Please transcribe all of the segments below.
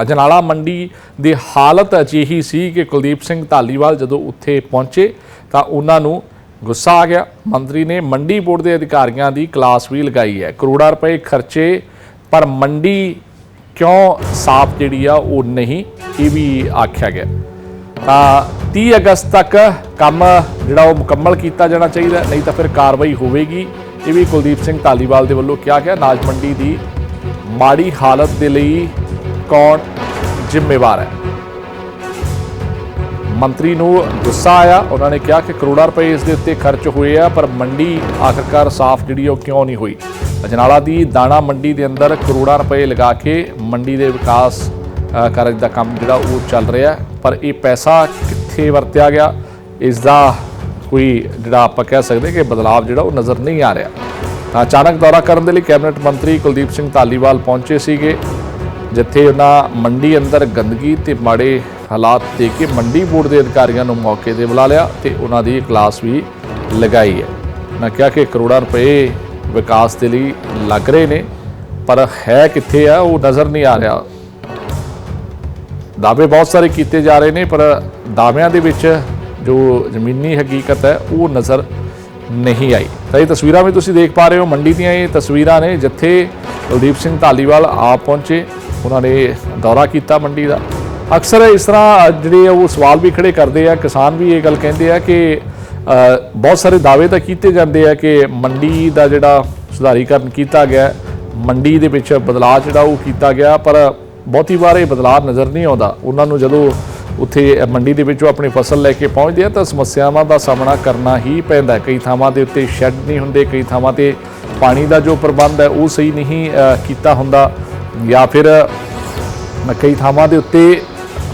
ਅਜਨਾਲਾ ਮੰਡੀ ਦੀ ਹਾਲਤ ਅਜਿਹੀ ਸੀ ਕਿ ਕੁਲਦੀਪ ਸਿੰਘ ਧਾਲੀਵਾਲ ਜਦੋਂ ਉੱਥੇ ਪਹੁੰਚੇ ਤਾਂ ਉਹਨਾਂ ਨੂੰ ਗੁੱਸਾ ਆ ਗਿਆ। ਮੰਤਰੀ ਨੇ ਮੰਡੀ ਬੋਰਡ ਦੇ ਅਧਿਕਾਰੀਆਂ ਦੀ ਕਲਾਸ ਵੀ ਲਗਾਈ ਹੈ। ਕਰੋੜਾਂ ਰੁਪਏ ਖਰਚੇ, ਪਰ ਮੰਡੀ ਕਿਉਂ ਸਾਫ਼ ਜਿਹੜੀ ਆ ਉਹ ਨਹੀਂ, ਇਹ ਵੀ ਆਖਿਆ ਗਿਆ। ਤਾਂ 30 ਅਗਸਤ ਤੱਕ ਕੰਮ ਜਿਹੜਾ ਉਹ ਮੁਕੰਮਲ ਕੀਤਾ ਜਾਣਾ ਚਾਹੀਦਾ, ਨਹੀਂ ਤਾਂ ਫਿਰ ਕਾਰਵਾਈ ਹੋਵੇਗੀ। ਇਹ ਵੀ ਕੁਲਦੀਪ ਸਿੰਘ ਧਾਲੀਵਾਲ ਦੇ ਵੱਲੋਂ ਕਿਹਾ ਗਿਆ। ਨਾਜ ਮੰਡੀ ਦੀ ਮਾੜੀ ਹਾਲਤ ਦੇ ਲਈ ਕੌਣ ਜ਼ਿੰਮੇਵਾਰ ਹੈ? ਮੰਤਰੀ ਨੂੰ ਗੁੱਸਾ ਆਇਆ। ਉਹਨਾਂ ਨੇ ਕਿਹਾ ਕਿ ਕਰੋੜਾਂ ਰੁਪਏ ਇਸ ਦੇ ਉੱਤੇ ਖਰਚ ਹੋਏ ਆ, ਪਰ ਮੰਡੀ ਆਖਰਕਾਰ ਸਾਫ਼ ਜਿਹੜੀ ਉਹ ਕਿਉਂ ਨਹੀਂ ਹੋਈ? ਅਜਨਾਲਾ ਦੀ ਦਾਣਾ ਮੰਡੀ ਦੇ ਅੰਦਰ ਕਰੋੜਾਂ ਰੁਪਏ ਲਗਾ ਕੇ ਮੰਡੀ ਦੇ ਵਿਕਾਸ ਕਾਰਜ ਦਾ ਕੰਮ ਜਿਹੜਾ ਉਹ ਚੱਲ ਰਿਹਾ ਪਰ ਇਹ ਪੈਸਾ ਕਿੱਥੇ ਵਰਤਿਆ ਗਿਆ? ਇਸ ਦਾ ਕੋਈ ਜਿਹੜਾ ਆਪਾਂ ਕਹਿ ਸਕਦੇ ਕਿ ਬਦਲਾਅ ਜਿਹੜਾ ਉਹ ਨਜ਼ਰ ਨਹੀਂ ਆ ਰਿਹਾ। ਤਾਂ ਅਚਾਨਕ ਦੌਰਾ ਕਰਨ ਦੇ ਲਈ ਕੈਬਨਿਟ ਮੰਤਰੀ ਕੁਲਦੀਪ ਸਿੰਘ ਧਾਲੀਵਾਲ ਪਹੁੰਚੇ ਸੀਗੇ। ਜਿੱਥੇ ਉਹਨਾਂ ਮੰਡੀ ਅੰਦਰ ਗੰਦਗੀ ਤੇ ਮਾੜੇ ਹਾਲਾਤ ਦੇ ਕੇ ਮੰਡੀ ਬੋਰਡ ਦੇ ਅਧਿਕਾਰੀਆਂ ਨੂੰ ਮੌਕੇ ਤੇ ਬੁਲਾ ਲਿਆ ਤੇ ਉਹਨਾਂ ਦੀ ਕਲਾਸ ਵੀ ਲਗਾਈ ਹੈ। ਮੈਂ ਕਿਹਾ ਕਿ ਕਰੋੜਾਂ ਰੁਪਏ ਵਿਕਾਸ ਦੇ ਲਈ ਲੱਗ ਰਹੇ ਨੇ, ਪਰ ਹੈ ਕਿੱਥੇ ਆ, ਉਹ ਨਜ਼ਰ ਨਹੀਂ ਆ ਰਿਹਾ। ਦਾਅਵੇ ਬਹੁਤ ਸਾਰੇ ਕੀਤੇ ਜਾ ਰਹੇ ਨੇ, ਪਰ ਦਾਅਵਿਆਂ ਦੇ ਵਿੱਚ ਜੋ ਜ਼ਮੀਨੀ ਹਕੀਕਤ ਹੈ, ਉਹ ਨਜ਼ਰ ਨਹੀਂ ਆਈ। ਤਾਂ ਇਹ ਤਸਵੀਰਾਂ ਵੀ ਤੁਸੀਂ ਦੇਖ ਪਾ ਰਹੇ ਹੋ, ਮੰਡੀ ਦੀਆਂ ਇਹ ਤਸਵੀਰਾਂ ਨੇ, ਜਿੱਥੇ ਕੁਲਦੀਪ ਸਿੰਘ ਧਾਲੀਵਾਲ ਆਪ ਪਹੁੰਚੇ। ਉਹਨਾਂ ਨੇ ਦੌਰਾ ਕੀਤਾ ਮੰਡੀ ਦਾ। ਅਕਸਰ ਇਸ ਤਰ੍ਹਾਂ ਜਿਹੜੇ ਆ ਉਹ ਸਵਾਲ ਵੀ ਖੜੇ ਕਰਦੇ ਆ। ਕਿਸਾਨ ਵੀ ਇਹ ਗੱਲ ਕਹਿੰਦੇ ਆ ਕਿ ਬਹੁਤ ਸਾਰੇ ਦਾਅਵੇ ਤਾਂ ਕੀਤੇ ਜਾਂਦੇ ਆ ਕਿ ਮੰਡੀ ਦਾ ਜਿਹੜਾ ਸੁਧਾਰੀਕਰਨ ਕੀਤਾ ਗਿਆ, ਮੰਡੀ ਦੇ ਵਿੱਚ ਬਦਲਾਅ ਜਿਹੜਾ ਉਹ ਕੀਤਾ ਗਿਆ, ਪਰ ਬਹੁਤੀ ਵਾਰ ਇਹ ਬਦਲਾਅ ਨਜ਼ਰ ਨਹੀਂ ਆਉਂਦਾ। ਉਹਨਾਂ ਨੂੰ ਜਦੋਂ ਉੱਥੇ ਮੰਡੀ ਦੇ ਵਿੱਚ ਉਹ ਆਪਣੀ ਫਸਲ ਲੈ ਕੇ ਪਹੁੰਚਦੇ ਆ ਤਾਂ ਸਮੱਸਿਆਵਾਂ ਦਾ ਸਾਹਮਣਾ ਕਰਨਾ ਹੀ ਪੈਂਦਾ ਕਈ ਥਾਵਾਂ ਦੇ ਉੱਤੇ ਸ਼ੈੱਡ ਨਹੀਂ ਹੁੰਦੇ, ਕਈ ਥਾਵਾਂ ਤੇ ਪਾਣੀ ਦਾ ਜੋ ਪ੍ਰਬੰਧ ਹੈ ਉਹ ਸਹੀ ਨਹੀਂ ਕੀਤਾ ਹੁੰਦਾ। ਜਾਂ ਫਿਰ ਕਈ ਥਾਵਾਂ ਦੇ ਉੱਤੇ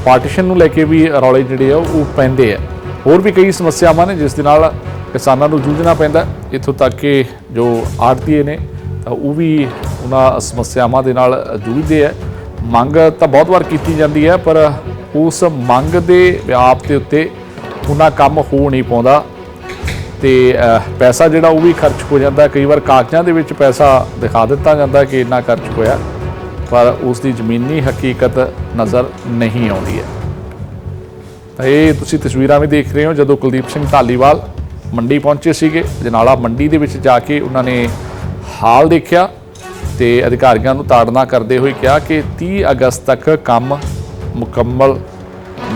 ਪਾਰਟੀਸ਼ਨ ਨੂੰ ਲੈ ਕੇ ਵੀ ਰੌਲੇ ਜਿਹੜੇ ਆ ਉਹ ਪੈਂਦੇ ਆ। ਹੋਰ ਵੀ ਕਈ ਸਮੱਸਿਆਵਾਂ ਨੇ ਜਿਸ ਦੇ ਨਾਲ ਕਿਸਾਨਾਂ ਨੂੰ ਜੂਝਣਾ ਪੈਂਦਾ ਹੈ। ਇੱਥੋਂ ਤੱਕ ਕਿ ਜੋ ਆੜਤੀਏ ਨੇ ਤਾਂ ਉਹ ਵੀ ਉਹਨਾਂ ਸਮੱਸਿਆਵਾਂ ਦੇ ਨਾਲ ਜੂਝਦੇ ਆ। ਮੰਗ ਤਾਂ ਬਹੁਤ ਵਾਰ ਕੀਤੀ ਜਾਂਦੀ ਹੈ, ਪਰ ਉਸ ਮੰਗ ਦੇ ਵਿਆਪ ਦੇ ਉੱਤੇ ਉਹਨਾਂ ਕੰਮ ਹੋ ਨਹੀਂ ਪਾਉਂਦਾ। ਤੇ ਪੈਸਾ ਜਿਹੜਾ ਉਹ ਵੀ ਖਰਚ ਹੋ ਜਾਂਦਾ। ਕਈ ਵਾਰ ਕਾਗਜ਼ਾਂ ਦੇ ਵਿੱਚ ਪੈਸਾ ਦਿਖਾ ਦਿੱਤਾ ਜਾਂਦਾ ਕਿ ਇੰਨਾ ਖਰਚ ਹੋਇਆ। ਪਰ ਉਸ ਦੀ ਜ਼ਮੀਨੀ ਹਕੀਕਤ ਨਜ਼ਰ ਨਹੀਂ ਆਉਂਦੀ ਹੈ। ਤਾਂ ਇਹ ਤੁਸੀਂ ਤਸਵੀਰਾਂ ਵੀ ਦੇਖ ਰਹੇ ਹੋ, ਜਦੋਂ ਕੁਲਦੀਪ ਸਿੰਘ ਢਾਲੀਵਾਲ ਮੰਡੀ ਪਹੁੰਚੇ ਸੀਗੇ, ਜਨਾਲਾ ਮੰਡੀ ਦੇ ਵਿੱਚ ਜਾ ਕੇ ਉਹਨਾਂ ਨੇ ਹਾਲ ਦੇਖਿਆ ਤੇ ਅਧਿਕਾਰੀਆਂ ਨੂੰ ਤਾੜਨਾ ਕਰਦੇ ਹੋਏ ਕਿਹਾ ਕਿ 30 ਅਗਸਤ ਤੱਕ ਕੰਮ ਮੁਕੰਮਲ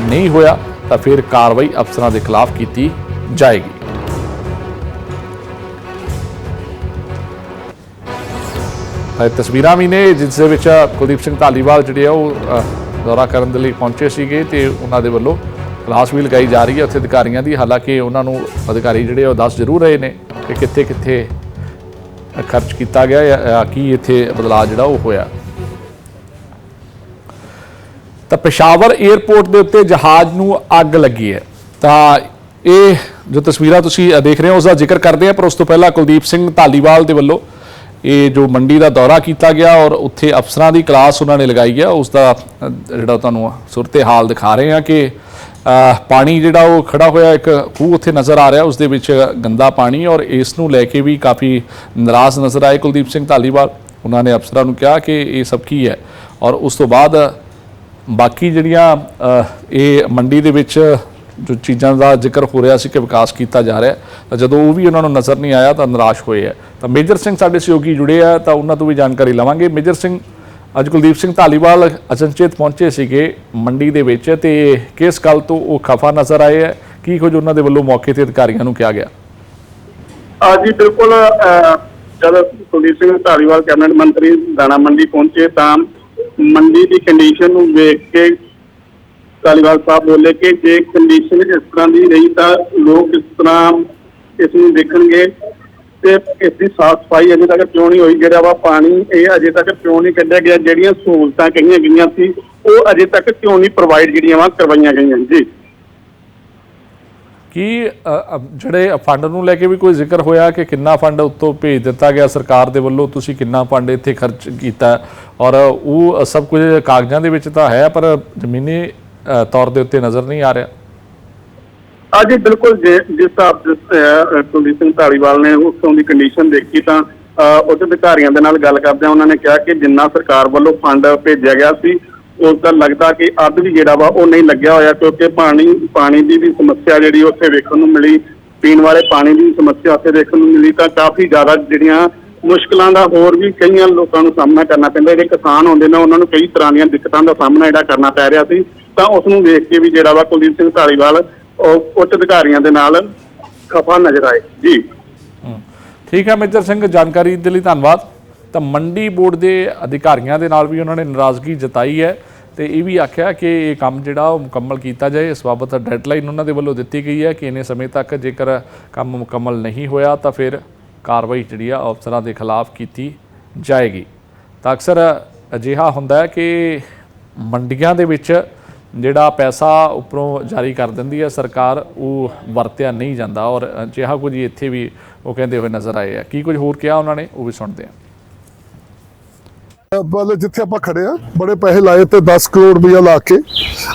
ਨਹੀਂ ਹੋਇਆ, ਤਾਂ ਫਿਰ ਕਾਰਵਾਈ ਅਫਸਰਾਂ ਦੇ ਖਿਲਾਫ ਕੀਤੀ ਜਾਏਗੀ। ਤਸਵੀਰਾਂ ਵੀ ਨੇ, ਜਿਸ ਦੇ ਵਿੱਚ ਕੁਲਦੀਪ ਸਿੰਘ ਧਾਲੀਵਾਲ ਜਿਹੜੇ ਆ, ਉਹ ਦੌਰਾ ਕਰਨ ਦੇ ਲਈ ਪਹੁੰਚੇ ਸੀਗੇ ਤੇ ਉਹਨਾਂ ਦੇ ਵੱਲੋਂ ਕਲਾਸ ਵੀ ਲਗਾਈ ਜਾ ਰਹੀ ਹੈ ਉੱਥੇ ਅਧਿਕਾਰੀਆਂ ਦੀ। ਹਾਲਾਂਕਿ ਉਹਨਾਂ ਨੂੰ ਅਧਿਕਾਰੀ ਜਿਹੜੇ ਉਹ ਦੱਸ ਜ਼ਰੂਰ ਰਹੇ ਨੇ ਕਿ ਕਿੱਥੇ ਕਿੱਥੇ ਖਰਚ ਕੀਤਾ ਗਿਆ ਜਾਂ ਕੀ ਇੱਥੇ ਬਦਲਾਅ ਜਿਹੜਾ ਉਹ ਹੋਇਆ। ਤਾਂ ਪਸ਼ਾਵਰ 에ਅਰਪੋਰਟ ਦੇ ਉੱਤੇ ਜਹਾਜ਼ ਨੂੰ ਅੱਗ ਲੱਗੀ ਹੈ। ਤਾਂ ਇਹ ਜੋ ਤਸਵੀਰਾਂ ਤੁਸੀਂ ਦੇਖ ਰਹੇ ਹੋ ਉਸ ਦਾ ਜ਼ਿਕਰ ਕਰਦੇ ਆ ਪਰ ਉਸ ਤੋਂ ਪਹਿਲਾਂ ਕੁਲਦੀਪ ਸਿੰਘ ਧਾਲੀਵਾਲ ਦੇ ਵੱਲੋਂ ਇਹ ਜੋ ਮੰਡੀ ਦਾ ਦੌਰਾ ਕੀਤਾ ਗਿਆ ਔਰ ਉੱਥੇ ਅਫਸਰਾਂ ਦੀ ਕਲਾਸ ਉਹਨਾਂ ਨੇ ਲਗਾਈ ਹੈ ਉਸ ਦਾ ਜਿਹੜਾ ਤੁਹਾਨੂੰ ਸੂਰਤੇ ਹਾਲ ਦਿਖਾ ਰਹੇ ਹਾਂ ਕਿ ਪਾਣੀ ਜਿਹੜਾ ਉਹ ਖੜਾ ਹੋਇਆ ਇੱਕ ਖੂਹ ਉੱਥੇ ਨਜ਼ਰ ਆ ਰਿਹਾ, ਉਸ ਦੇ ਵਿੱਚ ਗੰਦਾ ਪਾਣੀ ਔਰ ਇਸ ਨੂੰ ਲੈ ਕੇ ਵੀ ਕਾਫੀ ਨਾਰਾਜ਼ ਨਜ਼ਰ ਆਏ ਕੁਲਦੀਪ ਸਿੰਘ ਧਾਲੀਵਾਲ। ਉਹਨਾਂ ਨੇ ਅਫਸਰਾਂ ਨੂੰ ਕਿਹਾ ਕਿ ਇਹ ਸਭ ਕੀ ਹੈ? ਔਰ ਉਸ ਤੋਂ ਬਾਅਦ ਬਾਕੀ ਜਿਹੜੀਆਂ ਇਹ ਮੰਡੀ ਦੇ ਵਿੱਚ ਜੋ ਚੀਜ਼ਾਂ ਦਾ ਜ਼ਿਕਰ ਹੋ ਰਿਹਾ ਸੀ ਕਿ ਵਿਕਾਸ ਕੀਤਾ ਜਾ ਰਿਹਾ ਤਾਂ ਜਦੋਂ ਉਹ ਵੀ ਉਹਨਾਂ ਨੂੰ ਨਜ਼ਰ ਨਹੀਂ ਆਇਆ ਤਾਂ ਨਿਰਾਸ਼ ਹੋਏ ਆ ਤਾਂ ਮੇਜਰ ਸਿੰਘ ਸਾਡੇ ਸਹਿਯੋਗੀ ਜੁੜੇ ਆ ਤਾਂ ਉਹਨਾਂ ਤੋਂ ਵੀ ਜਾਣਕਾਰੀ ਲਵਾਂਗੇ। ਮੇਜਰ ਸਿੰਘ ਅੱਜ ਕੁਲਦੀਪ ਸਿੰਘ ਧਾਲੀਵਾਲ ਅਚਨਚੇਤ ਪਹੁੰਚੇ ਸੀਗੇ ਮੰਡੀ ਦੇ ਵਿੱਚ ਤੇ ਕਿਸ ਗੱਲ ਤੋਂ ਉਹ ਖਫਾ ਨਜ਼ਰ ਆਏ ਆ ਕੀ ਕੁਝ ਉਹਨਾਂ ਦੇ ਵੱਲੋਂ ਮੌਕੇ ਤੇ ਅਧਿਕਾਰੀਆਂ ਨੂੰ ਕਿਹਾ ਗਿਆ? ਆ ਜੀ ਬਿਲਕੁਲ ਅਹ, ਜਦ ਕੁਲਦੀਪ ਸਿੰਘ ਧਾਲੀਵਾਲ ਕੈਬਨਿਟ ਮੰਤਰੀ ਦਾਣਾ ਮੰਡੀ ਪਹੁੰਚੇ ਤਾਂ ਮੰਡੀ ਦੀ ਕੰਡੀਸ਼ਨ ਨੂੰ ਵੇਖ ਕੇ ਧਾਲੀਵਾਲ ਸਾਹਿਬ ਬੋਲੇ ਕਿ ਜੇ ਕੰਡੀਸ਼ਨ ਇਸ ਤਰ੍ਹਾਂ ਦੀ ਰਹੀ ਤਾਂ ਲੋਕ ਇਸ ਤਰ੍ਹਾਂ ਇਸ ਨੂੰ ਦੇਖਣਗੇ ਤੇ ਇਸ ਦੀ ਸਾਫ਼ ਸਫ਼ਾਈ ਅਜੇ ਤੱਕ ਕਿਉਂ ਨਹੀਂ ਹੋਈ? ਜਿਹੜਾ ਵਾ ਪਾਣੀ ਇਹ ਅਜੇ ਤੱਕ ਕਿਉਂ ਨਹੀਂ ਕੱਢਿਆ ਗਿਆ? ਜਿਹੜੀਆਂ ਸਹੂਲਤਾਂ ਕਹੀਆਂ ਗਈਆਂ ਸੀ, ਉਹ ਅਜੇ ਤੱਕ ਕਿਉਂ ਨਹੀਂ ਪ੍ਰੋਵਾਈਡ ਜਿਹੜੀਆਂ ਵਾ ਕਰਵਾਈਆਂ ਗਈਆਂ? ਜੀ। ਕੀ ਜਿਹੜੇ ਫੰਡ ਨੂੰ ਲੈ ਕੇ ਵੀ ਕੋਈ ਜ਼ਿਕਰ ਹੋਇਆ ਕਿ ਕਿੰਨਾ ਫੰਡ ਉੱਤੋਂ ਭੇਜ ਦਿੱਤਾ ਗਿਆ ਸਰਕਾਰ ਦੇ ਵੱਲੋਂ? ਤੁਸੀਂ ਕਿੰਨਾ ਫੰਡ ਇੱਥੇ ਖਰਚ ਕੀਤਾ? ਔਰ ਉਹ ਸਭ ਕੁਝ ਕਾਗਜ਼ਾਂ ਦੇ ਵਿੱਚ ਤਾਂ ਹੈ, ਪਰ ਜ਼ਮੀਨੀ ਤੌਰ ਦੇ ਉੱਤੇ ਨਜ਼ਰ ਨਹੀਂ ਆ ਰਿਹਾ। ਅੱਜ ਬਿਲਕੁਲ ਜੇ- ਜਿਸ ਹਿਸਾਬ ਕੁਲਦੀਪ ਸਿੰਘ ਧਾਲੀਵਾਲ ਨੇ ਉਸ ਦੀ ਕੰਡੀਸ਼ਨ ਦੇਖੀ ਤਾਂ ਅਹ, ਉੱਚ ਅਧਿਕਾਰੀਆਂ ਦੇ ਨਾਲ ਗੱਲ ਕਰਦਿਆਂ ਉਹਨਾਂ ਨੇ ਕਿਹਾ ਕਿ ਜਿੰਨਾ ਸਰਕਾਰ ਵੱਲੋਂ ਫੰਡ ਭੇਜਿਆ ਗਿਆ ਸੀ ਉਸ ਦਾ ਲੱਗਦਾ ਕਿ ਅੱਧ ਵੀ ਜਿਹੜਾ ਵਾ ਉਹ ਨਹੀਂ ਲੱਗਿਆ ਹੋਇਆ ਕਿਉਂਕਿ ਪਾਣੀ ਪਾਣੀ ਦੀ ਵੀ ਸਮੱਸਿਆ ਜਿਹੜੀ ਉੱਥੇ ਵੇਖਣ ਨੂੰ ਮਿਲੀ ਪੀਣ ਵਾਲੇ ਪਾਣੀ ਦੀ ਸਮੱਸਿਆ ਉੱਥੇ ਦੇਖਣ ਨੂੰ ਮਿਲੀ ਤਾਂ ਕਾਫੀ ਜ਼ਿਆਦਾ ਜਿਹੜੀਆਂ ਮੁਸ਼ਕਲਾਂ ਦਾ ਹੋਰ ਵੀ ਕਈਆਂ ਲੋਕਾਂ ਨੂੰ ਸਾਹਮਣਾ ਕਰਨਾ ਪੈਂਦਾ ਜਿਹੜੇ ਕਿਸਾਨ ਹੁੰਦੇ ਨੇ ਉਹਨਾਂ ਨੂੰ ਕਈ ਤਰ੍ਹਾਂ ਦੀਆਂ ਦਿੱਕਤਾਂ ਦਾ ਸਾਹਮਣਾ ਜਿਹੜਾ ਕਰਨਾ ਪੈ ਰਿਹਾ ਸੀ। ਤਾਂ ਉਸ ਨੂੰ ਵੇਖ ਕੇ ਵੀ ਜਿਹੜਾ ਵਾ ਕੁਲਦੀਪ ਸਿੰਘ ਢਾਲੀਵਾਲ ਉਹ ਉੱਚ ਅਧਿਕਾਰੀਆਂ ਦੇ ਨਾਲ ਖਫਾ ਨਜ਼ਰ ਆਏ। ਜੀ। ਠੀਕ ਹੈ ਮੇਜਰ ਸਿੰਘ, ਜਾਣਕਾਰੀ ਦੇ ਲਈ ਧੰਨਵਾਦ। ਤਾਂ ਮੰਡੀ ਬੋਰਡ ਦੇ ਅਧਿਕਾਰੀਆਂ ਦੇ ਨਾਲ ਵੀ ਉਹਨਾਂ ਨੇ ਨਾਰਾਜ਼ਗੀ ਜਤਾਈ ਹੈ ਤੇ ਇਹ ਵੀ ਆਖਿਆ ਕਿ ਇਹ ਕੰਮ ਜਿਹੜਾ ਉਹ ਮੁਕੰਮਲ ਕੀਤਾ ਜਾਏ। ਇਸ ਬਾਬਤ ਡੈਡਲਾਈਨ ਉਹਨਾਂ ਦੇ ਵੱਲੋਂ ਦਿੱਤੀ ਗਈ ਹੈ ਕਿ ਇੰਨੇ ਸਮੇਂ ਤੱਕ ਜੇਕਰ ਕੰਮ ਮੁਕੰਮਲ ਨਹੀਂ ਹੋਇਆ ਤਾਂ ਫਿਰ ਕਾਰਵਾਈ ਜਿਹੜੀ ਆ ਅਫਸਰਾਂ ਦੇ ਖਿਲਾਫ ਕੀਤੀ ਜਾਏਗੀ। ਤਾਂ ਅਕਸਰ ਅਜਿਹਾ ਹੁੰਦਾ ਹੈ ਕਿ ਮੰਡੀਆਂ ਦੇ ਵਿੱਚ ਜਿਹੜਾ ਪੈਸਾ ਉੱਪਰੋਂ ਜਾਰੀ ਕਰ ਦਿੰਦੀ ਹੈ ਸਰਕਾਰ, ਉਹ ਵਰਤਿਆ ਨਹੀਂ ਜਾਂਦਾ ਔਰ ਅਜਿਹਾ ਕੁਝ ਇੱਥੇ ਵੀ ਉਹ ਕਹਿੰਦੇ ਹੋਏ ਨਜ਼ਰ ਆਏ ਆ। ਕੀ ਕੁਝ ਹੋਰ ਕਿਹਾ ਉਹਨਾਂ ਨੇ, ਉਹ ਵੀ ਸੁਣਦੇ ਆ ਪਹਿਲੇ ਜਿੱਥੇ ਆਪਾਂ ਖੜੇ ਆ ਬੜੇ ਪੈਸੇ ਲਾਏ ਤੇ 10 ਕਰੋੜ ਰੁਪਇਆ ਲਾ ਕੇ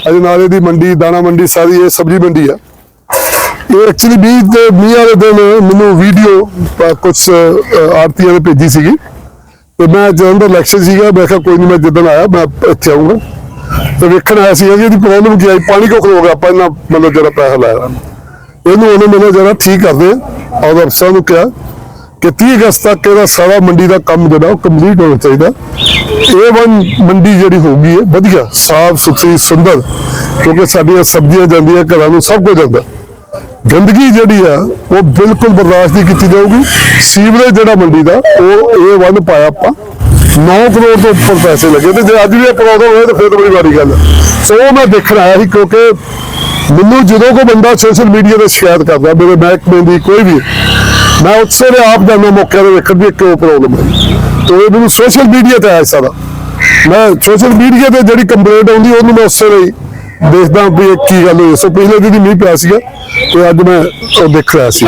ਅਜਨਾਲੇ ਦੀ ਮੰਡੀ, ਦਾਣਾ ਮੰਡੀ, ਸਾਰੀ ਇਹ ਸਬਜ਼ੀ ਮੰਡੀ ਆ। ਇਹ ਐਕਚੁਅਲੀ ਵੀ ਤੇ ਮੀਂਹ ਵਾਲੇ ਦਿਨ ਮੈਨੂੰ ਵੀਡੀਓ ਕੁਝ ਆਰਤੀਆਂ ਨੇ ਭੇਜੀ ਸੀਗੀ। ਤੇ ਮੈਂ ਜਦੋਂ ਦਾ ਇਲੈਕਸ਼ਨ ਸੀਗਾ, ਮੈਂ ਕਿਹਾ ਕੋਈ ਨਹੀਂ ਮੈਂ ਜਿੱਦਣ ਆਇਆ, ਮੈਂ ਇੱਥੇ ਆਉਂਗਾ ਤੇ ਵੇਖਣ ਆਇਆ ਸੀ ਇਹਦੀ ਪ੍ਰੋਬਲਮ ਕੀ ਆਈ ਪਾਣੀ ਕਿਉਂ ਖਲੋ ਗਿਆ? ਆਪਾਂ ਇਹਨਾਂ ਮਤਲਬ ਜਿਹੜਾ ਪੈਸਾ ਲਾਇਆ। ਇਹਨੂੰ ਉਹਨੇ ਮੈਨੂੰ ਜਰਾ ਠੀਕ ਕਰਦੇ ਆ ਔਰ ਅਫਸਰਾਂ ਨੂੰ ਕਿਹਾ ਕਿ 30 ਅਗਸਤ ਤੱਕ ਇਹਦਾ ਸਾਰਾ ਮੰਡੀ ਦਾ ਕੰਮ ਜਿਹੜਾ, ਉਹ ਕੰਪਲੀਟ ਹੋਣਾ ਚਾਹੀਦਾ। ਇਹ ਵਨ ਮੰਡੀ ਜਿਹੜੀ ਹੋਊਗੀ ਹੈ, ਵਧੀਆ, ਸਾਫ਼, ਸੁਥਰੀ, ਸੁੰਦਰ, ਕਿਉਂਕਿ ਸਾਡੀਆਂ ਸਬਜ਼ੀਆਂ ਜਾਂਦੀਆਂ, ਘਰਾਂ ਨੂੰ ਸਭ ਕੁਝ ਜਾਂਦਾ। ਗੰਦਗੀ ਜਿਹੜੀ ਆ, ਉਹ ਬਿਲਕੁਲ ਬਰਦਾਸ਼ਤ ਨਹੀਂ ਕੀਤੀ ਜਾਊਗੀ। ਸੀਵਰੇਜ ਜਿਹੜਾ ਮੰਡੀ ਦਾ, ਉਹ ਇਹ ਵਨ ਪਾਇਆ ਆਪਾਂ। 9 ਕਰੋੜ ਤੋਂ ਉੱਪਰ ਪੈਸੇ ਲੱਗੇ ਤੇ ਜੇ ਅੱਜ ਵੀ ਇਹ ਪ੍ਰੋਬਲਮ ਹੋਏ ਤਾਂ ਫਿਰ ਤਾਂ ਬੜੀ ਵਾਰੀ ਗੱਲ ਸੋ ਉਹ ਮੈਂ ਦੇਖਣ ਆਇਆ ਸੀ ਕਿਉਂਕਿ ਮੈਨੂੰ ਜਦੋਂ ਕੋਈ ਬੰਦਾ ਸੋਸ਼ਲ ਮੀਡੀਆ ਤੇ ਸ਼ਿਕਾਇਤ ਕਰਦਾ, ਮੇਰੇ ਮਹਿਕਮੇ ਦੀ ਕੋਈ ਵੀ, ਮੈਂ ਉਸੇ ਵੇਲੇ ਆਪ ਜਾਂਦਾ ਮੌਕੇ ਤੇ ਵੇਖਣ ਵੀ ਕਿਉਂ ਪ੍ਰੋਬਲਮ ਹੈ ਤੋ ਇਹ ਮੈਨੂੰ ਸੋਸ਼ਲ ਮੀਡੀਆ ਤੇ ਆਇਆ ਸਾਰਾ। ਮੈਂ ਸੋਸ਼ਲ ਮੀਡੀਆ ਤੇ ਜਿਹੜੀ ਕੰਪਲੇਂਟ ਆਉਂਦੀ, ਉਹਨੂੰ ਮੈਂ ਉਸੇ ਲਈ ਦੇਖਦਾ ਵੀ ਕੀ ਗੱਲ ਹੋਈ। ਸੋ ਪਿਛਲੇ ਦਿਨ ਮੀਂਹ ਪਿਆ ਸੀਗਾ ਤੇ ਅੱਜ ਮੈਂ ਉਹ ਦੇਖ ਰਿਹਾ ਸੀ।